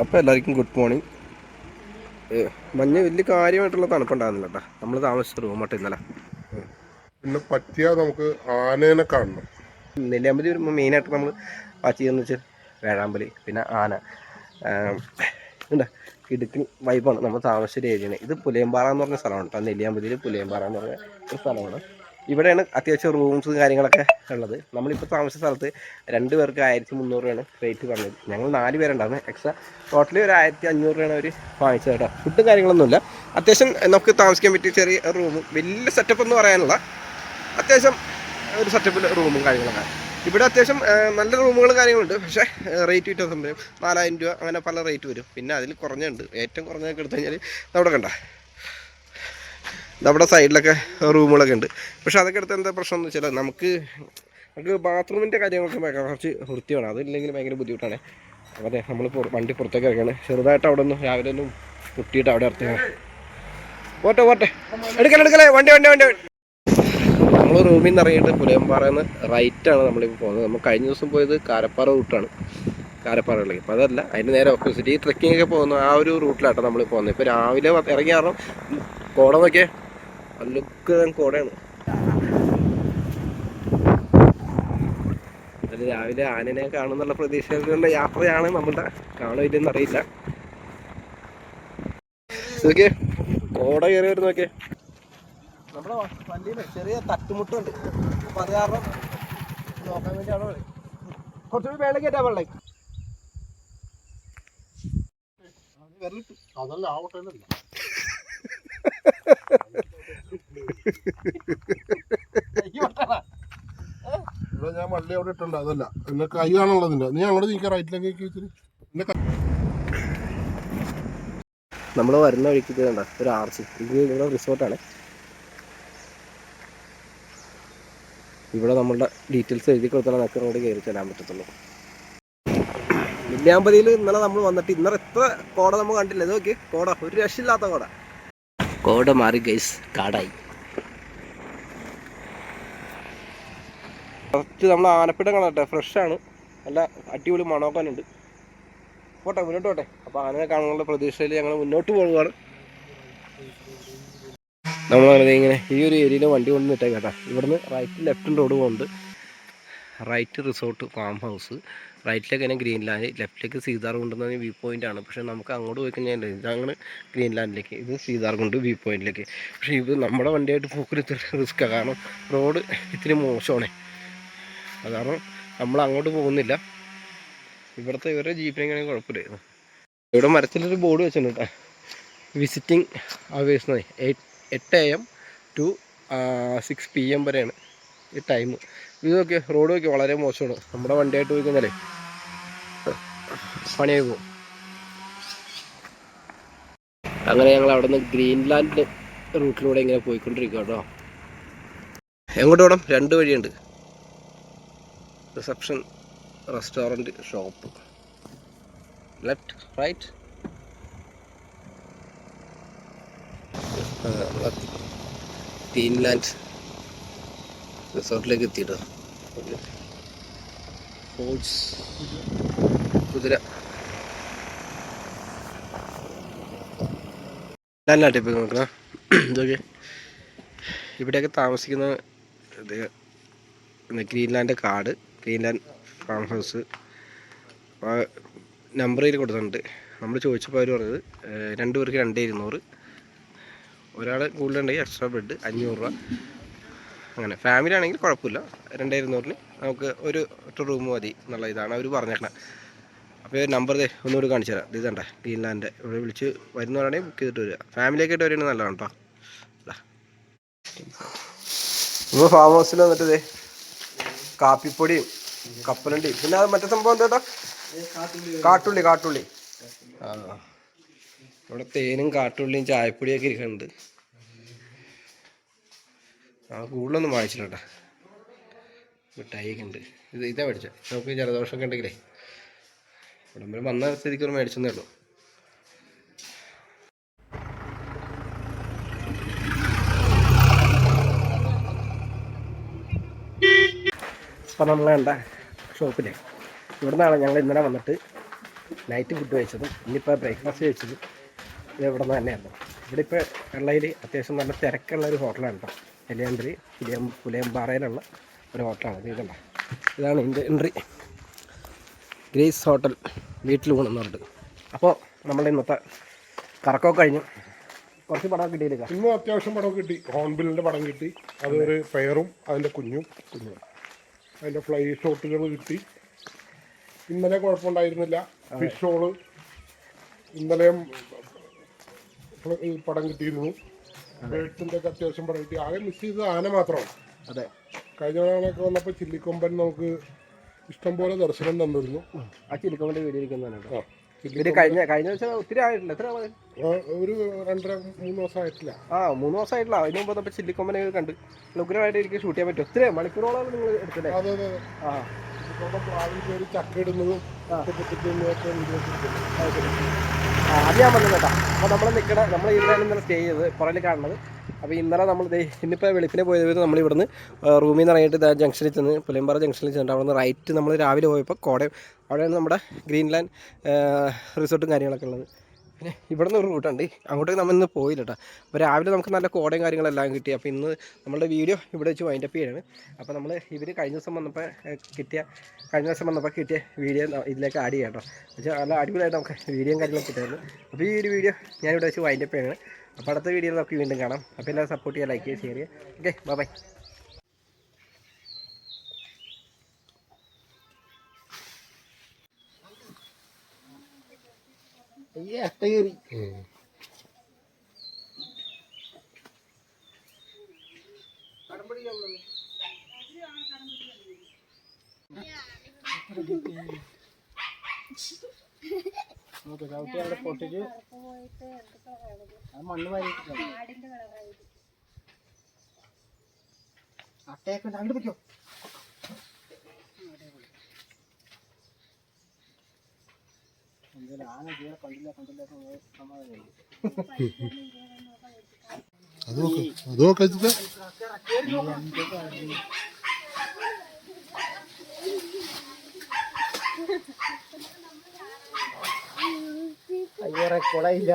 അപ്പോൾ എല്ലാവർക്കും good morning മഞ്ഞ് വലിയ കാര്യമായിട്ടുള്ള തണുപ്പുണ്ടായിരുന്നില്ല കേട്ടോ നമ്മൾ താമസിച്ച റൂം മട്ട ഇന്നലെ. പിന്നെ പറ്റിയാൽ നമുക്ക് ആനേനെ കാണണം. നെല്ലിയാമ്പതി വരുമ്പോൾ മെയിനായിട്ട് നമ്മൾ നമ്മൾ ചെയ്യുന്നത് വെച്ചാൽ വേഴാമ്പലി പിന്നെ ആന. ഉണ്ട് കിടുക്കിന് വൈബാണ് നമ്മൾ താമസിച്ച ഏരിയാണ് ഏരിയയാണ് ഇത് പുലയമ്പാറ എന്ന് പറഞ്ഞ സ്ഥലമാണ് കേട്ടോ നെല്ലിയാമ്പതിയിൽ പുലയമ്പാറ എന്ന് പറഞ്ഞ ഒരു സ്ഥലമാണ്. ഇവിടെയാണ് അത്യാവശ്യം റൂംസും കാര്യങ്ങളൊക്കെ ഉള്ളത്. നമ്മളിപ്പോൾ താമസിച്ച സ്ഥലത്ത് രണ്ട് പേർക്ക് ആയിരത്തി മുന്നൂറ് രൂപയാണ് റേറ്റ് പറഞ്ഞത്. ഞങ്ങൾ നാല് പേരുണ്ടായിരുന്നു. എക്സ്ട്രാ ടോട്ടലി ഒരു ആയിരത്തി അഞ്ഞൂറ് രൂപയാണ് അവർ വാങ്ങിച്ചത് കേട്ടോ. ഫുഡും കാര്യങ്ങളൊന്നുമില്ല. അത്യാവശ്യം നമുക്ക് താമസിക്കാൻ പറ്റിയ ചെറിയ റൂമും വലിയ സെറ്റപ്പ് എന്ന് പറയാനുള്ള അത്യാവശ്യം ഒരു സെറ്റപ്പിൽ റൂമും കാര്യങ്ങളൊക്കെ. ഇവിടെ അത്യാവശ്യം നല്ല റൂമുകളും കാര്യങ്ങളുണ്ട്. പക്ഷേ റേറ്റ് വ്യത്യാസം വരും. നാലായിരം രൂപ അങ്ങനെ പല റേറ്റ് വരും. പിന്നെ അതിൽ കുറഞ്ഞുണ്ട്. ഏറ്റവും കുറഞ്ഞതൊക്കെ എടുത്തു കഴിഞ്ഞാൽ നമ്മുടെ കണ്ട. നമ്മുടെ സൈഡിലൊക്കെ റൂമുകളൊക്കെ ഉണ്ട്. പക്ഷെ അതൊക്കെ എടുത്ത് എന്താ പ്രശ്നം എന്ന് വെച്ചാൽ നമുക്ക് നമുക്ക് ബാത്റൂമിന്റെ കാര്യങ്ങളൊക്കെ കുറച്ച് വൃത്തിയാണ്. അതില്ലെങ്കിൽ ഭയങ്കര ബുദ്ധിമുട്ടാണ്. അതെ നമ്മൾ വണ്ടി പുറത്തേക്ക് ഇറങ്ങുകയാണ് ചെറുതായിട്ട് അവിടെ ഒന്ന് രാവിലെ ഒന്നും കുട്ടിയിട്ട് അവിടെ ഇറങ്ങുക പോട്ടെ പോട്ടെ. എടുക്കല എടുക്കലേ വണ്ടി വണ്ടി വണ്ടി. നമ്മൾ റൂമിൽ നിന്ന് ഇറങ്ങിയിട്ട് പുലയമ്പാറയിൽ റൈറ്റാണ് നമ്മളിപ്പോൾ പോകുന്നത്. നമ്മൾ കഴിഞ്ഞ ദിവസം പോയത് കാരപ്പാറ റൂട്ടാണ് കാരപ്പാറയിലേക്ക്. അപ്പോൾ അതല്ല അതിന് നേരെ ഓപ്പോസിറ്റ് ഈ ട്രക്കിങ്ങൊക്കെ പോകുന്നു ആ ഒരു റൂട്ടിലാട്ടോ നമ്മൾ പോകുന്നത്. ഇപ്പോൾ രാവിലെ ഇറങ്ങി കാരണം കോടം ലുക്ക് കോടയാണ്. അത് രാവിലെ ആനനെ കാണുന്നുള്ള പ്രതീക്ഷകളുടെ യാത്രയാണ് നമ്മളുടെ കാണുമില്ലെന്ന് അറിയില്ല. നോക്കിയേ കോട കയറി വരുന്ന നോക്കിയേ. നമ്മുടെ വണ്ടിയിൽ ചെറിയ തട്ടുമുട്ടുണ്ട്. അപ്പൊ അത് കാരണം നോക്കാൻ വേണ്ടിയാണ്. കുറച്ചുകൂടി വേള കയറ്റാ വെള്ളം അതല്ല ആ ഹോട്ടലല്ല ഇവിടെ ഞാൻ വള്ളി അവിടെ ഇട്ടുണ്ട് അതല്ല. എന്നെ കൈ കാണുള്ളതിന്റെ നീ അങ്ങോട്ട് നീക്ക റൈറ്റിലേക്ക് വെച്ചിട്ട് എന്നെ നമ്മൾ വരുന്ന വഴിക്ക് ഇത് ഒരു ആർച്ച്. ഇത് ഇവിടെ റിസോർട്ടാണ് ഇവിടെ നമ്മളുടെ ഡീറ്റെയിൽസ് എഴുതി കൊടുത്താൽ നമുക്ക് അങ്ങോട്ട് കയറി ചെല്ലാൻ പറ്റത്തുള്ളൂ. നെല്ലിയാമ്പതിയിൽ ഇന്നലെ നമ്മൾ വന്നിട്ട് ഇന്നലെ എത്ര കോട നമ്മൾ കണ്ടില്ല. ഇത് നോക്കി കോട. ഒരു രക്ഷയില്ലാത്ത കോട. കോട മാറി ഗൈസ് കാടായി. ഫസ്റ്റ് നമ്മൾ ആനപ്പിടം കാണട്ടെ ഫ്രഷാണ് നല്ല അടിപൊളി മണോക്കാനുണ്ട്. പോട്ടെ മുന്നോട്ട് പോട്ടെ. അപ്പോൾ ആനയെ കാണാനുള്ള പ്രതീക്ഷയിൽ ഞങ്ങൾ മുന്നോട്ട് പോവുകയാണ്. നമ്മളങ്ങനെ ഇങ്ങനെ ഈ ഒരു ഏരിയയിൽ വണ്ടി കൊണ്ട് നിട്ടേ കേട്ടോ. ഇവിടുന്ന് റൈറ്റ് ലെഫ്റ്റ് റോഡ് പോകുന്നുണ്ട് റൈറ്റ് റിസോർട്ട് ഫാം ഹൗസ് റൈറ്റിലേക്ക് തന്നെ ഗ്രീൻ ലാൻഡ് ലെഫ്റ്റിലേക്ക് സീതാർ കൊണ്ടുന്ന വ്യൂ പോയിന്റ് ആണ്. പക്ഷേ നമുക്ക് അങ്ങോട്ട് പോയി കഴിഞ്ഞാൽ ഇതങ്ങനെ ഗ്രീൻ ലാൻഡിലേക്ക് ഇത് സീതാർ കൊണ്ട് വ്യൂ പോയിന്റിലേക്ക് പക്ഷേ ഇത് നമ്മുടെ വണ്ടിയായിട്ട് പോക്കിൽ ഇത്തിരി റിസ്ക്കാണ് കാരണം റോഡ് ഇത്തിരി മോശമാണ്. അത് കാരണം നമ്മൾ അങ്ങോട്ട് പോകുന്നില്ല. ഇവിടുത്തെ ഇവരുടെ ജീപ്പിനെങ്ങനെ കുഴപ്പമില്ലായിരുന്നു ഇവിടെ മരത്തിലൊരു ബോർഡ് വെച്ചിട്ടുണ്ട് വിസിറ്റിംഗ് അവേഴ്സ് എട്ട് A M to six P M വരെയാണ് ഈ ടൈം ഇത് നോക്കി റോഡ് നോക്കി വളരെ മോശമാണ്. നമ്മുടെ വണ്ടിയായിട്ട് പോയി കഴിഞ്ഞാലേ പണിയായി പോകും. അങ്ങനെ ഞങ്ങൾ അവിടെ നിന്ന് ഗ്രീൻലാൻഡ് റൂട്ടിലൂടെ ഇങ്ങനെ പോയിക്കൊണ്ടിരിക്കുക കേട്ടോ. എങ്ങോട്ട് വേണം രണ്ട് വഴിയുണ്ട്. Reception restaurant shop. Left right. Teenland റിസോർട്ടിലേക്ക് എത്തിയിട്ടോ? ഫോൾസ് കുതിര. നല്ല ഇപ്പോൾ നോക്കണം. ഇതൊക്കെ ഇവിടെയൊക്കെ താമസിക്കുന്ന ഗ്രീൻലാൻഡ് കാട്. ഗ്രീൻലാൻഡ് ഫാം ഹൗസ് നമ്പർ ഇതിൽ കൊടുത്തിട്ടുണ്ട്. നമ്മൾ ചോദിച്ചപ്പോൾ അവർ പറഞ്ഞത് രണ്ട് പേർക്ക് രണ്ട് ഇരുന്നൂറ്. ഒരാൾ കൂടുതലുണ്ടെങ്കിൽ എക്സ്ട്രാ ബെഡ് അഞ്ഞൂറ് രൂപ. അങ്ങനെ ഫാമിലി ആണെങ്കിൽ കുഴപ്പമില്ല. രണ്ട് ഇരുന്നൂറിന് നമുക്ക് ഒരു ഒറ്റ റൂം മതി എന്നുള്ള ഇതാണ് അവർ പറഞ്ഞേക്കണത് അപ്പോൾ നമ്പർ ഒന്നുകൂടി കാണിച്ചു തരാം. ഇത് ഇതണ്ട ഗ്രീൻലാൻഡിന്റെ ഇവിടെ വിളിച്ച് വരുന്നവരാണെങ്കിൽ ബുക്ക് ചെയ്തിട്ട് വരിക. ഫാമിലിയൊക്കെ ആയിട്ട് വരുന്നത് നല്ലതാണ് കേട്ടോ നമ്മൾ ഫാം ഹൗസിൽ വന്നിട്ട് കാപ്പിപ്പൊടിയും കപ്പലണ്ടിയും പിന്നെ അത് മറ്റേ സംഭവം എന്താ കാട്ടുള്ളി കാട്ടുള്ളി. ആ. ഇവിടെ തേനും കാട്ടുള്ളിയും ചായപ്പൊടിയൊക്കെ ഇരിക്കുന്നുണ്ട്. ആ കൂടുതലൊന്നും വാങ്ങിച്ചില്ല മിഠായിയൊക്കെ ഉണ്ട്. ഇത് ഇതാ മേടിച്ചത് നമുക്ക് ജലദോഷമൊക്കെ ഉണ്ടെങ്കിലേ. ഇവിടെ വരെ വന്ന സ്ഥിതിക്ക് ഒരു മേടിച്ചെന്നേ ഉള്ളൂ. അപ്പം ഷോപ്പിലെ. ഇവിടെ നിന്നാണ് ഞങ്ങൾ ഇന്നലെ വന്നിട്ട് നൈറ്റ് ഫുഡ് കഴിച്ചതും. ഇന്നിപ്പോൾ ബ്രേക്ക്ഫാസ്റ്റ് കഴിച്ചതും. ഇത് ഇവിടെ നിന്ന് തന്നെയായിരുന്നു. ഇവിടെ ഇപ്പോൾ വെള്ളയിൽ അത്യാവശ്യം നല്ല തിരക്കുള്ള ഒരു ഹോട്ടലാണ് കേട്ടോ എലിയാന്ത്രി പുലിയം പുലിയമ്പാറയിലുള്ള ഒരു ഹോട്ടലാണ് ഇത് ഇതല്ല ഇതാണ് ഇതിന്റെ എൻട്രി ഗ്രേസ് ഹോട്ടൽ വീട്ടിൽ പറഞ്ഞിട്ട് അപ്പോൾ നമ്മുടെ ഇന്നത്തെ കറക്കമൊക്കെ കഴിഞ്ഞു. കുറച്ച് പടം കിട്ടിയില്ല? ഇന്നും അത്യാവശ്യം പടം കിട്ടി. ഹോൺബില്ലിന്റെ പടം കിട്ടി. അതൊരു പെയറും അതിന്റെ കുഞ്ഞും കുഞ്ഞും. അതിന്റെ ഫ്ലൈ ഷോട്ടുകൾ കിട്ടി. ഇന്നലെ കുഴപ്പമുണ്ടായിരുന്നില്ല. ഫിഷ് ഷോൾ ഇന്നലെയും പടം കിട്ടിയിരുന്നു. ബേഡ്സിന്റെ ഒക്കെ അത്യാവശ്യം പടം കിട്ടി. ആകെ മിസ് ചെയ്തത് ആന മാത്രമാണ്. അതെ. കഴിഞ്ഞ തവണയൊക്കെ വന്നപ്പോൾ ചില്ലിക്കൊമ്പൻ നമുക്ക് ഇഷ്ടംപോലെ ദർശനം തന്നിരുന്നു. ആ ചില്ലിക്കൊമ്പന്റെ വീഡിയോ ഇരിക്കുന്നതാണ് കേട്ടോ. ഇത് കഴിഞ്ഞ കഴിഞ്ഞ ദിവസം ഒത്തിരി ആയിട്ടില്ല എത്ര ആൾ? ഒരു രണ്ടര മൂന്ന് ദിവസമായിട്ടില്ല ആ മൂന്ന് ദിവസമായിട്ടില്ല അതിന് മുമ്പ് ചില്ലിക്കൊമ്പനെ കണ്ട്. ഉഗ്രമായിട്ട് എനിക്ക് ഷൂട്ട് ചെയ്യാൻ പറ്റും. ഒത്തിരി മണിക്കൂറോളം നിങ്ങൾ എടുത്തില്ലേ? ആ. ചില്ലിക്കൊമ്പൻ പ്ലാവിൽ കയറി ചക്ക ഇടുന്നതും ആ. അത് ശരി. ആ, അത് ഞാൻ വന്നത് കേട്ടോ അപ്പോൾ നമ്മൾ നിൽക്കണ നമ്മൾ ഇന്നലെ ഇന്നലെ സ്റ്റേ ചെയ്തത് പുറകിൽ കാണുന്നത് അപ്പോൾ ഇന്നലെ നമ്മൾ ദേ ഇന്നിപ്പോൾ വെളുപ്പിനെ പോയത് നമ്മൾ ഇവിടുന്ന് റൂമിൽ നിന്ന് ഇറങ്ങിയിട്ട് ജംഗ്ഷനിൽ ചെന്ന് പുലിയമ്പാറ ജംഗ്ഷനിൽ ചെന്നിട്ട് അവിടെ നിന്ന് റൈറ്റ് നമ്മൾ രാവിലെ പോയപ്പോൾ കോടയം അവിടെയാണ് നമ്മുടെ ഗ്രീൻലാൻഡ് റിസോർട്ടും കാര്യങ്ങളൊക്കെ ഉള്ളത് പിന്നെ ഇവിടെ നിന്ന് ഒരു റൂട്ടുണ്ട്. അങ്ങോട്ടേക്ക് നമ്മൾ ഇന്ന് പോയില്ല കേട്ടോ അപ്പോൾ രാവിലെ നമുക്ക് നല്ല കോടയും കാര്യങ്ങളെല്ലാം കിട്ടി. അപ്പോൾ ഇന്ന് നമ്മളുടെ വീഡിയോ ഇവിടെ വെച്ച് വൈൻഡപ്പ് ചെയ്യാണ്. അപ്പോൾ നമ്മൾ ഇവർ കഴിഞ്ഞ ദിവസം വന്നപ്പോൾ കിട്ടിയ കഴിഞ്ഞ ദിവസം വന്നപ്പോൾ കിട്ടിയ വീഡിയോ ഇതിലേക്ക് ആഡ് ചെയ്യാം കേട്ടോ പക്ഷേ നല്ല അടിപൊളിയായിട്ട് നമുക്ക് വീഡിയോയും കാര്യങ്ങളൊക്കെ കിട്ടുമായിരുന്നു അപ്പോൾ ഈ ഒരു വീഡിയോ ഞാൻ ഇവിടെ വെച്ച് വൈൻഡപ്പ് ചെയ്യാണ്. അപ്പോൾ അടുത്ത വീഡിയോ നമുക്ക് വീണ്ടും കാണാം. അപ്പോൾ എല്ലാവരും സപ്പോർട്ട് ചെയ്യുക ലൈക്ക് ചെയ്യുക ഷെയർ ചെയ്യുക. ഓക്കെ ബൈ പൊട്ടിച്ച് മണ്ണ് വാരിയിട്ടില്ല അട്ടയൊക്കെ രണ്ട് പിടിക്കോ ആന തീരെ കണ്ടില്ല കണ്ടില്ല സമാധാനം അത് അതൊക്കെ നോക്ക് വെച്ചിട്ട് അയ്യോ റെക്കോർഡായില്ല